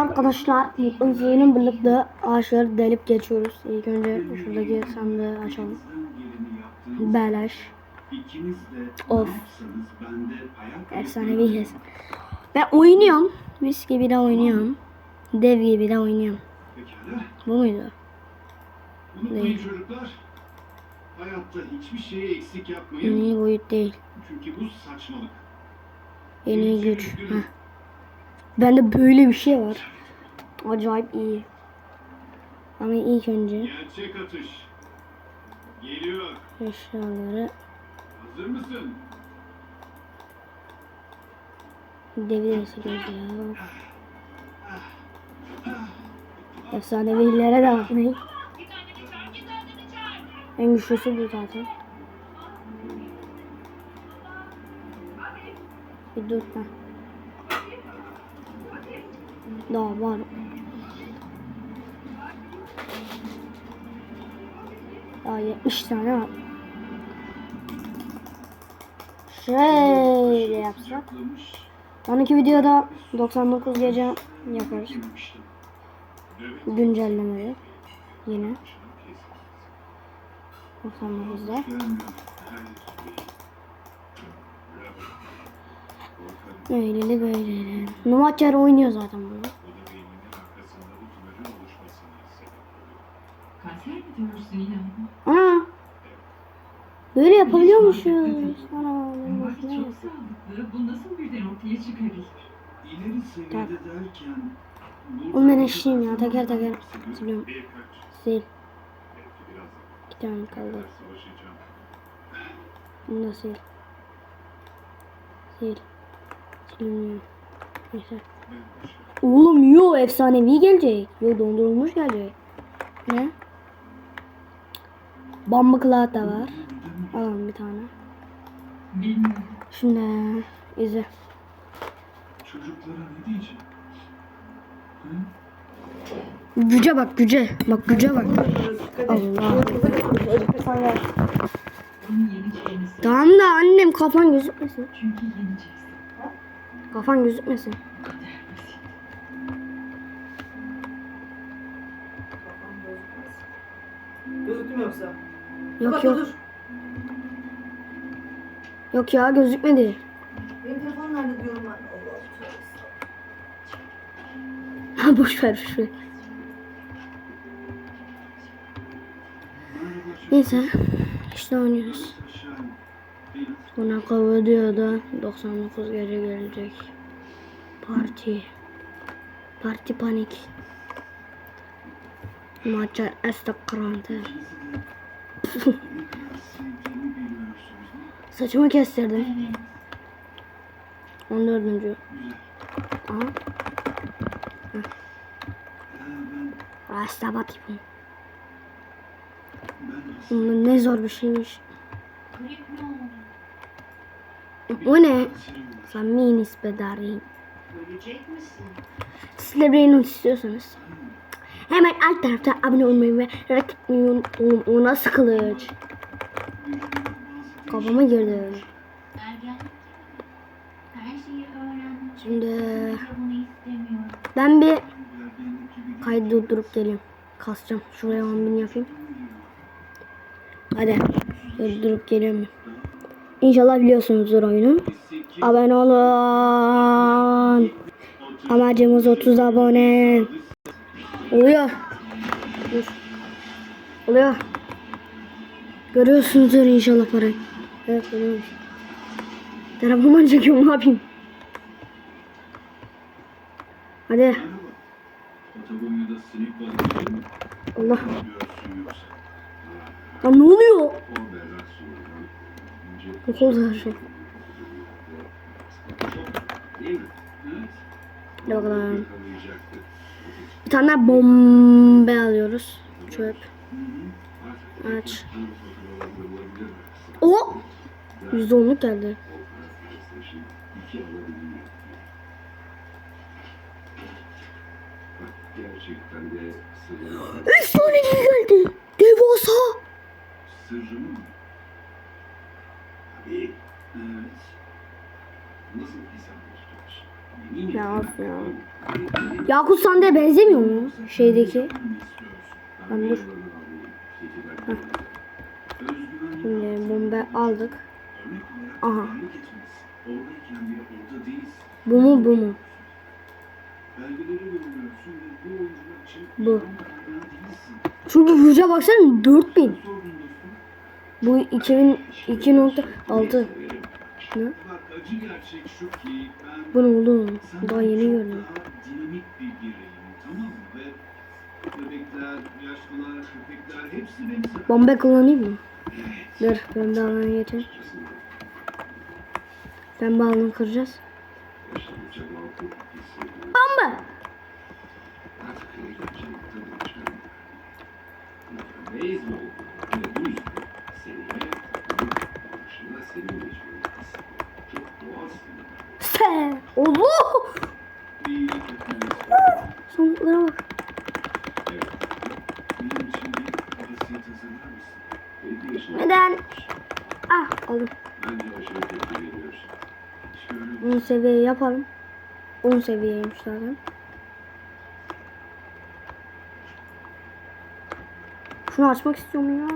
arkadaşlar. Mutlu'nun birlikte ağaçları delip geçiyoruz. İlk önce şuradaki sandığı açalım. Beleş. Of. Efsanevi hesap. Ben oynuyorum. Mis gibi de oynuyorum. Dev gibi de oynuyorum. Bu muydu? Değil. çocuklar. Hayatta hiçbir şeyi eksik En yapmayın. iyi boyut değil. Çünkü bu saçmalık. En iyi güç. Heh. Bende böyle bir şey var. Acayip iyi. Ama ilk önce Gerçek atış. Geliyor. eşyaları Hazır mısın? devi de siliyoruz ya. Efsanevilere de bakmayın. En güçlüsü bu zaten. Bir dur ha. Daha var. Daha 70 tane var. Şöyle yapsak. 12 videoda 99 gece yaparız. Güncellemeleri. Yine 99'da. Gelmiyor. Hayır. Öyleli böyleli. Numaçlar oynuyor zaten bunu. O da beyninin arkasında bu tümörün oluşmasına sebep oluyor. Kanser mi diyorsun inan? Böyle yapabiliyormuşuz. Hoşuma çok sağlıklı. Bu nasıl birden ortaya çıkabilir? İleri seviyede derken... Ben eşliyim ya, teker teker siliyorum. Sil. İki tane kaldı. Bunu da sil. Sil. Silinmiyor. Neyse. Oğlum yo efsanevi gelecek. Yo dondurulmuş gelecek. Ne? Bamba kağıt da var. Alalım bir tane. Şimdi izle. Çocuklara ne diyeceğim? Hı? Güce bak güce. Bak güce bak. Allah. Tamam da annem kafan gözükmesin. Kafan gözükmesin. Gözüktü mü yoksa? Yok Bak, yok. Dur. Yok ya gözükmedi. Benim telefon nerede diyorum ben. Ha boş ver boş ver. Neyse. İşte oynuyoruz. Buna kavga diyor da 99 gece gelecek. Parti. Parti panik. Maça estakrante. ikinizi Saçımı kestirdim. 14. Güzel. Aha. Ben, Rasta bakayım. ben Bu ne zor bir şeymiş. O ne? hasirim var. Samini spedari. Ölecek misin? Siz de istiyorsanız hemen alt tarafta abone olmayı ve like etmeyi unutmayın. O nasıl kılıç? Kafama girdi. Şimdi ben bir kaydı durdurup geliyorum. Kasacağım. Şuraya 10 bin yapayım. Hadi. Durdurup geliyorum. İnşallah biliyorsunuzdur oyunu. Abone olun. Amacımız 30 abone. Oluyor. Dur. Oluyor. Görüyorsunuzdur inşallah parayı. Evet görüyorum. Telefondan çekiyorum ne yapayım. Hadi. Allah. Lan ne oluyor? Yok oldu her şey. Hadi bakalım. Bir tane daha bombe alıyoruz. Çöp. Aç. O! %10'luk geldi. O para PlayStation 2 alabiliyor. Bak gerçekten de. Efsanevi geldi. Devasa. Sırrımı mı? Evet. Nasıl gizem tutuyorsun? Ya of ya. Yakut Sandık'a benzemiyor mu? Şeydeki. Lan dur. Heh. Şimdi bomba aldık. Aha. Bu mu bu mu? Bu. Çünkü güce baksana 4000. Bu 2002.6. Ne? Acı gerçek şu ki ben Bu ne senden Daha yeni gördüm. daha dinamik bir bireyim tamam mı? Ve bebekler, yaşlılar, köpekler hepsi beni sever. Bomba kullanayım mı? Dur ben de alanı geçeyim. Ben bu alanı kıracağız. Bomba! Beyzbol ve düz seneye başında senin geçmeni Çok doğalsın. Se! Allah! Bir kötü Sonuçlara bak. Evet. Benim için bir vasiyet hazırlar mısın? 50 yaşında. Neden? Ah. Şöyle 10 seviye yapalım. 10 seviyeymiş zaten. Şunu açmak istiyorum ya.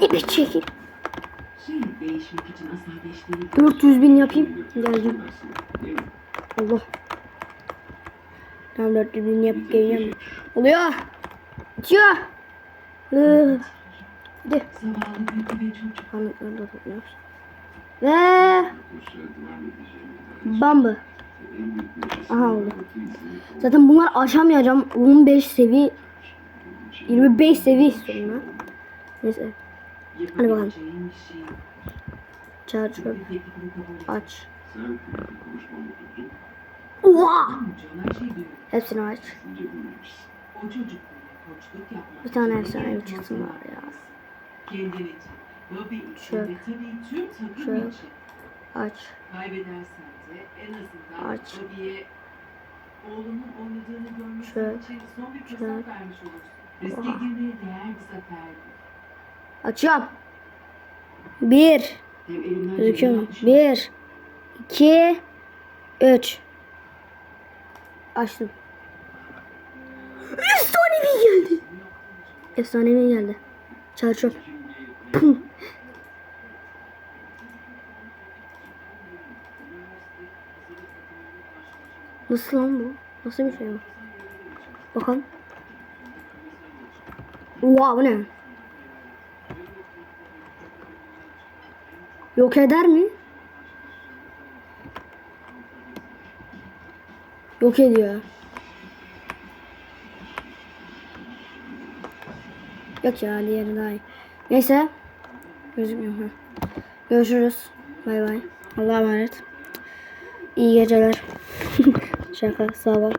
İpi çekil. Şey değişmek için asla geç değil. 400 bin yapayım. Geldim. Allah. Tamam 400 bin yapıp geleceğim. Oluyor. Bitiyor. Hı. Hadi. Kanıtları da topluyoruz. Ve neşesi Aha oldu. Zaten bunlar aşamayacağım. 15 seviye 25 seviye istiyorum. Neyse. Hadi bakalım. Et. Aç. Oha! Hepsini aç. Bir tane efsane bir çıksın var ya. Şöyle. için. Aç. Aç. Oğlunun oynadığını görmesi için son bir fırsat vermiş olursun. Riske Oha. girmeye değer bir zaferdi. Açıyorum. Bir. Gözüküyor mu? Bir. iki, Üç. Açtım. Efsanevi geldi. Efsanevi geldi. Çağır çöp. Pum. Nasıl lan bu? Nasıl bir şey bu? Bakalım. Oha bu ne? Yok eder mi? Yok ediyor. Yok ya diğeri daha iyi. Neyse. Gözükmüyor. Görüşürüz. Bay bay. Allah'a emanet. İyi geceler. Şaka. Sağ ol.